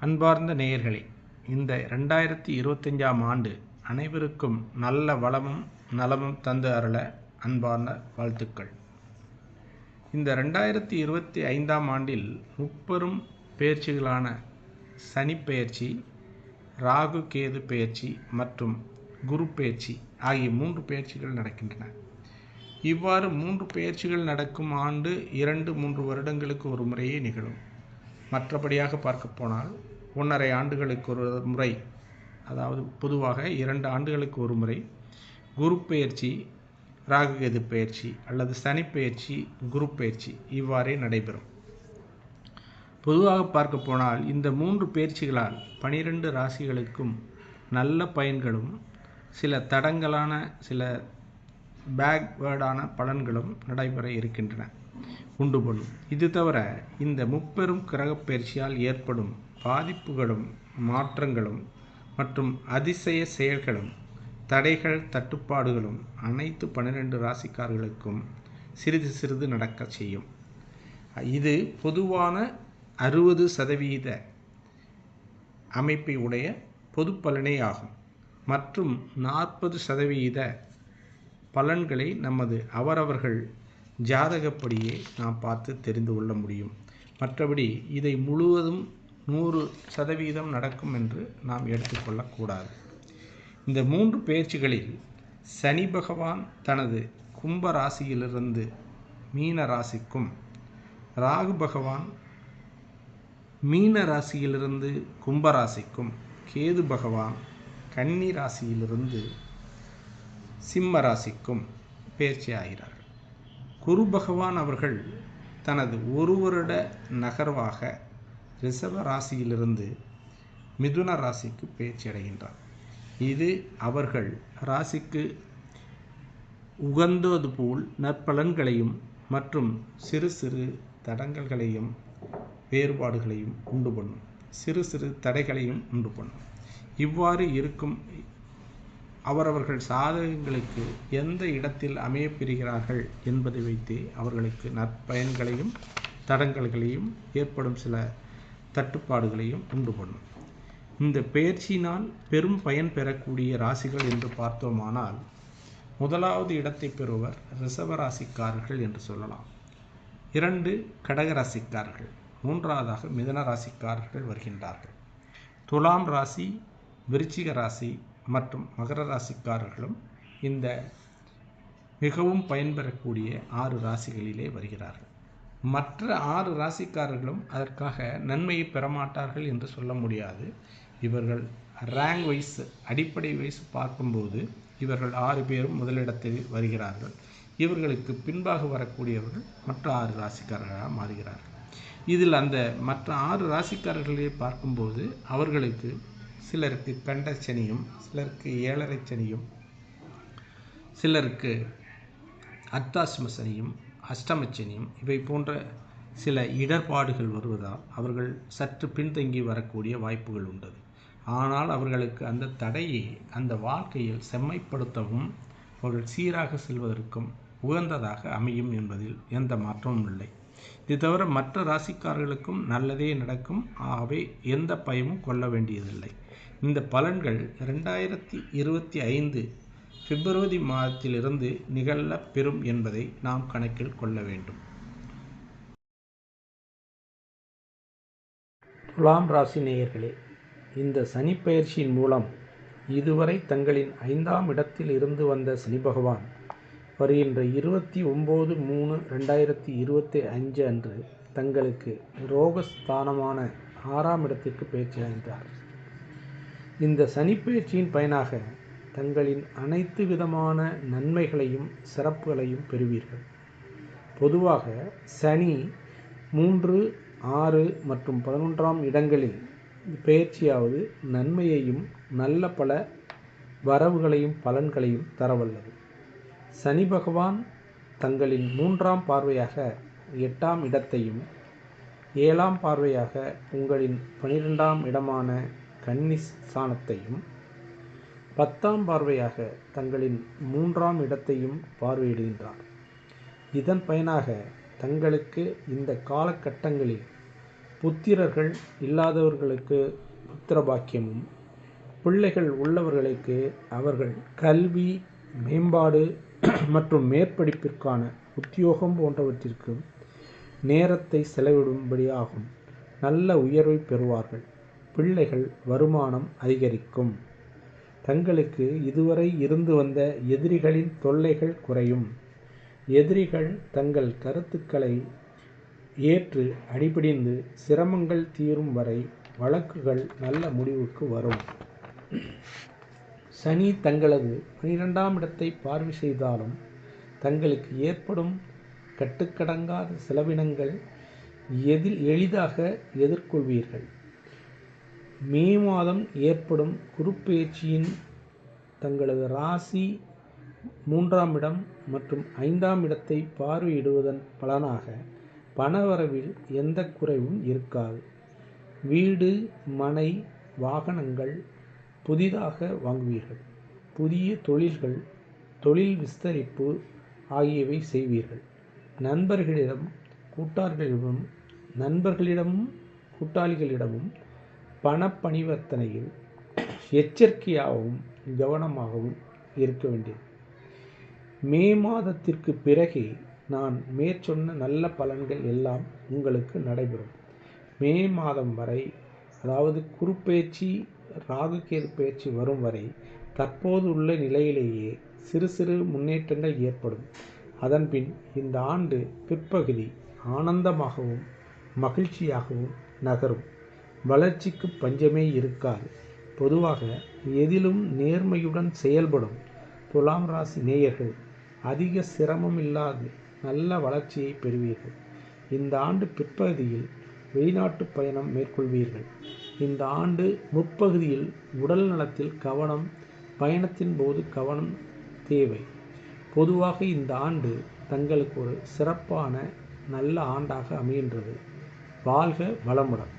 அன்பார்ந்த நேயர்களே இந்த ரெண்டாயிரத்தி இருபத்தஞ்சாம் ஆண்டு அனைவருக்கும் நல்ல வளமும் நலமும் தந்து அருள அன்பார்ந்த வாழ்த்துக்கள். இந்த ரெண்டாயிரத்தி இருபத்தி ஐந்தாம் ஆண்டில் முப்பெரும் பெயர்ச்சிகளான சனி பெயர்ச்சி ராகு கேது பெயர்ச்சி மற்றும் குரு பெயர்ச்சி ஆகிய மூன்று பெயர்ச்சிகள் நடக்கின்றன. இவ்வாறு மூன்று பெயர்ச்சிகள் நடக்கும் ஆண்டு இரண்டு மூன்று வருடங்களுக்கு ஒரு முறையே நிகழும். மற்றபடியாக பார்க்க போனால் ஒன்றரை ஆண்டுகளுக்கு ஒரு முறை அதாவது பொதுவாக இரண்டு ஆண்டுகளுக்கு ஒரு முறை குரு பெயர்ச்சி ராகுகேது பயிற்சி அல்லது சனி பயிற்சி குரு பெயர்ச்சி இவ்வாறே நடைபெறும். பொதுவாக பார்க்க போனால் இந்த மூன்று பயிற்சிகளால் பனிரெண்டு ராசிகளுக்கும் நல்ல பயன்களும் சில தடங்களான சில பேக்வேர்டான பலன்களும் நடைபெற இருக்கின்றன. உண்டு பண்ணும் இது தவிர இந்த முப்பெரும் கிரகப்பயிற்சியால் ஏற்படும் பாதிப்புகளும் மாற்றங்களும் மற்றும் அதிசய செயல்களும் தடைகள் தட்டுப்பாடுகளும் அனைத்து பன்னிரெண்டு ராசிக்காரர்களுக்கும் சிறிது சிறிது நடக்க செய்யும். இது பொதுவான அறுபது சதவீத அமைப்பை உடைய பொது பலனே ஆகும். மற்றும் நாற்பது சதவீத பலன்களை நமது அவரவர்கள் ஜாதகப்படியே நாம் பார்த்து தெரிந்து கொள்ள முடியும். மற்றபடி இதை முழுவதும் நூறு சதவீதம் நடக்கும் என்று நாம் எடுத்துக்கொள்ளக்கூடாது இந்த மூன்று பேச்சுகளில் சனி பகவான் தனது கும்ப ராசியிலிருந்து மீன ராசிக்கும் ராகு பகவான் மீன ராசியிலிருந்து கும்பராசிக்கும் கேது பகவான் கன்னி ராசியிலிருந்து சிம்ம ராசிக்கும் பயிற்சி ஆகிறார்கள் குரு பகவான் அவர்கள் தனது ஒரு வருட நகர்வாக ரிஷப ராசியிலிருந்து மிதுன ராசிக்கு பேச்சடைகின்றார். அடைகின்றார் இது அவர்கள் ராசிக்கு உகந்தது போல் நற்பலன்களையும் மற்றும் சிறு சிறு தடங்கல்களையும் வேறுபாடுகளையும் உண்டு பண்ணும். சிறு சிறு தடைகளையும் உண்டு பண்ணும். இவ்வாறு இருக்கும் அவரவர்கள் சாதகங்களுக்கு எந்த இடத்தில் அமையப்பெறுகிறார்கள் என்பதை வைத்தே அவர்களுக்கு நற்பயன்களையும் தடங்கல்களையும் ஏற்படும் சில தட்டுப்பாடுகளையும் உண்டு பண்ணும். இந்த பெயர்ச்சியினால் பெரும் பயன் பெறக்கூடிய ராசிகள் என்று பார்த்தோமானால் முதலாவது இடத்தை பெறுவர் ரிசவ ராசிக்காரர்கள் என்று சொல்லலாம். இரண்டு கடக ராசிக்காரர்கள் மூன்றாவதாக மிதன ராசிக்காரர்கள் வருகின்றார்கள். துலாம் ராசி விருச்சிக ராசி மற்றும் மகர ராசிக்காரர்களும் இந்த மிகவும் பயன்பெறக்கூடிய ஆறு ராசிகளிலே வருகிறார்கள். மற்ற ஆறு ராசிக்காரர்களும் அதற்காக நன்மையை பெறமாட்டார்கள் என்று சொல்ல முடியாது. இவர்கள் ரேங்க் வைஸ் அடிப்படை வைஸ் பார்க்கும்போது இவர்கள் ஆறு பேரும் முதலிடத்தில் வருகிறார்கள். இவர்களுக்கு பின்பாக வரக்கூடியவர்கள் மற்ற ஆறு ராசிக்காரர்களாக மாறுகிறார்கள். இதில் அந்த மற்ற ஆறு ராசிக்காரர்களை பார்க்கும்போது அவர்களுக்கு சிலருக்கு கண்ட சனியும் சிலருக்கு ஏழரை சனியும் சிலருக்கு அர்த்தாசிம சனியும் அஷ்டமச்சனியும் இவை போன்ற சில இடர்பாடுகள் வருவதால் அவர்கள் சற்று பின்தங்கி வரக்கூடிய வாய்ப்புகள் உண்டு. ஆனால் அவர்களுக்கு அந்த தடையை அந்த வாழ்க்கையில் செம்மைப்படுத்தவும் அவர்கள் சீராக செல்வதற்கும் உகந்ததாக அமையும் என்பதில் எந்த மாற்றமும் இல்லை. இது தவிர மற்ற ராசிக்காரர்களுக்கும் நல்லதே நடக்கும். ஆகவே எந்த பயமும் கொள்ள வேண்டியதில்லை. இந்த பலன்கள் ரெண்டாயிரத்தி இருபத்தி ஐந்து பிப்ரவரி மாதத்திலிருந்து நிகழப் பெறும் என்பதை நாம் கணக்கில் கொள்ள வேண்டும். துலாம் ராசி நேயர்களே இந்த சனி பயிற்சியின் மூலம் இதுவரை தங்களின் ஐந்தாம் இடத்தில் இருந்து வந்த சனி பகவான் வருகின்ற இருபத்தி ஒம்பது மூணு ரெண்டாயிரத்தி இருபத்தி அஞ்சு அன்று தங்களுக்கு ரோகஸ்தானமான ஆறாம் இடத்திற்கு பயிற்சி அளித்தார் இந்த சனிப்பெயர்ச்சியின் பயனாக தங்களின் அனைத்து விதமான நன்மைகளையும் சிறப்புகளையும் பெறுவீர்கள். பொதுவாக சனி மூன்று ஆறு மற்றும் பதினொன்றாம் இடங்களில் பெயர்ச்சியாவது நன்மையையும் நல்ல பல வரவுகளையும் பலன்களையும் தரவல்லது. சனி பகவான் தங்களின் மூன்றாம் பார்வையாக எட்டாம் இடத்தையும் ஏழாம் பார்வையாக உங்களின் பனிரெண்டாம் இடமான கன்னிஸ்தானத்தையும் பத்தாம் பார்வையாக தங்களின் மூன்றாம் இடத்தையும் பார்வையிடுகின்றார். இதன் பயனாக தங்களுக்கு இந்த காலகட்டங்களில் புத்திரர்கள் இல்லாதவர்களுக்கு புத்திர பாக்கியமும் பிள்ளைகள் உள்ளவர்களுக்கு அவர்கள் கல்வி மேம்பாடு மற்றும் மேற்படிப்பிற்கான உத்தியோகம் போன்றவற்றிற்கு நேரத்தை செலவிடும்படியாகும் நல்ல உயர்வை பெறுவார்கள். பிள்ளைகள் வருமானம் அதிகரிக்கும். தங்களுக்கு இதுவரை இருந்து வந்த எதிரிகளின் தொல்லைகள் குறையும். எதிரிகள் தங்கள் கருத்துக்களை ஏற்று அடிபிடிந்து சிரமங்கள் தீரும் வரை வழக்குகள் நல்ல முடிவுக்கு வரும். சனி தங்களது பனிரெண்டாம் இடத்தை பார்வை செய்தாலும் தங்களுக்கு ஏற்படும் கட்டுக்கடங்காத செலவினங்கள் எதில் எளிதாக எதிர்கொள்வீர்கள்? மே மாதம் ஏற்படும் குருப்பெயர்ச்சியின் தங்களது ராசி மூன்றாம் இடம் மற்றும் ஐந்தாம் இடத்தை பார்வையிடுவதன் பலனாக பணவரவில் எந்த குறைவும் இருக்காது. வீடு மனை வாகனங்கள் புதிதாக வாங்குவீர்கள். புதிய தொழில்கள் தொழில் விஸ்தரிப்பு ஆகியவை செய்வீர்கள். நண்பர்களிடம் கூட்டாளிகளிடமும் நண்பர்களிடமும் கூட்டாளிகளிடமும் பண பணிவர்த்தனையில் எச்சரிக்கையாகவும் கவனமாகவும் இருக்க வேண்டியது. மே மாதத்திற்கு பிறகே நான் மேற்சொன்ன நல்ல பலன்கள் எல்லாம் உங்களுக்கு நடைபெறும். மே மாதம் வரை அதாவது குறுப்பெயர்ச்சி ராகுகேது பயிற்சி வரும் வரை தற்போது உள்ள நிலையிலேயே சிறு சிறு முன்னேற்றங்கள் ஏற்படும். அதன்பின் இந்த ஆண்டு பிற்பகுதி ஆனந்தமாகவும் மகிழ்ச்சியாகவும் நகரும். வளர்ச்சிக்கு பஞ்சமே இருக்காது. பொதுவாக எதிலும் நேர்மையுடன் செயல்படும் துலாம் ராசி நேயர்கள் அதிக சிரமம் இல்லாது நல்ல வளர்ச்சியை பெறுவீர்கள். இந்த ஆண்டு பிற்பகுதியில் வெளிநாட்டு பயணம் மேற்கொள்வீர்கள். இந்த ஆண்டு முற்பகுதியில் உடல் நலத்தில் கவனம் பயணத்தின் போது கவனம் தேவை. பொதுவாக இந்த ஆண்டு தங்களுக்கு ஒரு சிறப்பான நல்ல ஆண்டாக அமைகின்றது. வாழ்க வளமுடன்.